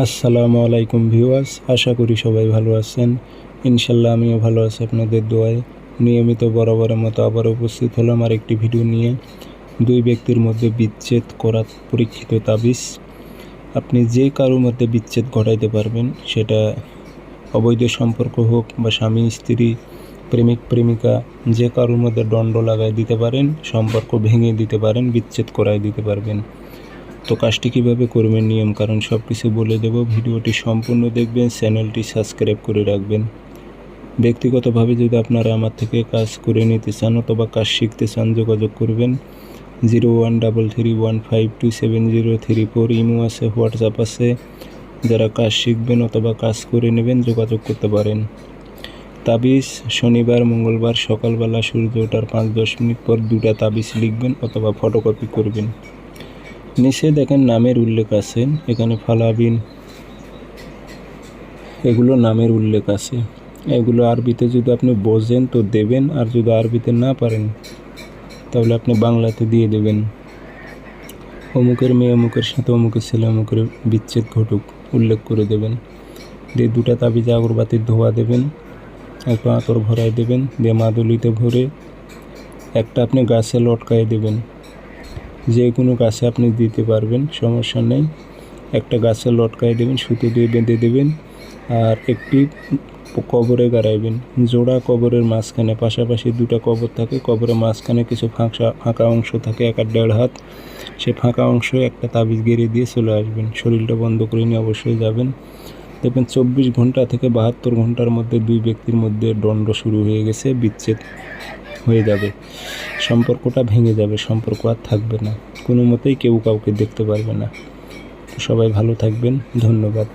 আসসালামু আলাইকুম ভিউয়ার্স, আশা করি সবাই ভালো আছেন। ইনশাল্লাহ আমিও ভালো আছি আপনাদের দোয়ায়। নিয়মিত বরাবরের মতো আবার উপস্থিত হলাম আর একটি ভিডিও নিয়ে। দুই ব্যক্তির মধ্যে বিচ্ছেদ করা পরীক্ষিত তাবিজ। আপনি যে কারোর মধ্যে বিচ্ছেদ ঘটাইতে পারবেন, সেটা অবৈধ সম্পর্ক হোক বা স্বামী, স্ত্রী, প্রেমিক, প্রেমিকা, যে কারোর মধ্যে দণ্ড লাগাই দিতে পারেন, সম্পর্ক ভেঙে দিতে পারেন, বিচ্ছেদ করাই দিতে পারবেন। তো কাজটি কীভাবে করবেন, নিয়ম কারণ সব কিছু বলে দেব। ভিডিওটি সম্পূর্ণ দেখবেন, চ্যানেলটি সাবস্ক্রাইব করে রাখবেন। ব্যক্তিগতভাবে যদি আপনারা আমার থেকে কাজ করে নিতে চান অথবা কাজ শিখতে চান, যোগাযোগ করবেন। Zero one double three one five two seven zero three four imo আছে, হোয়াটসঅ্যাপ আছে। যারা কাজ শিখবেন অথবা কাজ করে নেবেন, যোগাযোগ করতে পারেন। তাবিজ, শনিবার, মঙ্গলবার, সকালবেলা সূর্য ওঠার পাঁচ দশ মিনিট পর দুটা তাবিজ লিখবেন অথবা ফটোকপি করবেন। নিচে দেখেন নামের উল্লেখ আছে, এখানে ফালাবিন এগুলো নামের উল্লেখ আছে। এগুলো আরবিতে যদি আপনি বোঝেন তো দেবেন, আর যদি আরবিতে না পারেন, তাহলে আপনি বাংলাতে দিয়ে দেবেন। অমুকের মেয়ে অমুকের সাথে, অমুকের ছেলে অমুকের বিচ্ছেদ ঘটুক, উল্লেখ করে দেবেন। দিয়ে দুটা তাবিজ আগরবাতির ধোয়া দেবেন, একটু আতর ভরাই দেবেন, দিয়ে মাদুলিতে ভরে একটা আপনি গাছে লটকায় দেবেন। যে কোনো গাছে আপনি দিতে পারবেন, সমস্যা নেই। একটা গাছে লটকায় দেবেন, সুতো দিয়ে বেঁধে দেবেন আর একটি কবরে গাড়াইবেন। জোড়া কবরের মাঝখানে, পাশাপাশি দুটা কবর থাকে। কবরের মাঝখানে কিছু ফাঁকা ফাঁকা অংশ থাকে, এক আর দেড় হাত। সে ফাঁকা অংশ একটা তাবিজ গেড়ে দিয়ে চলে আসবেন। শরীরটা বন্ধ করে নিয়ে অবশ্যই যাবেন। দেখবেন চব্বিশ ঘণ্টা থেকে বাহাত্তর ঘণ্টার মধ্যে দুই ব্যক্তির মধ্যে দণ্ড শুরু হয়ে গেছে, বিচ্ছেদ। হয়ে যাবে। সম্পর্কটা ভেঙে যাবে, সম্পর্ক আর থাকবে না। কোনো মতেই কেউ কাউকে দেখতে পারবে না। সবাই ভালো থাকবেন। ধন্যবাদ।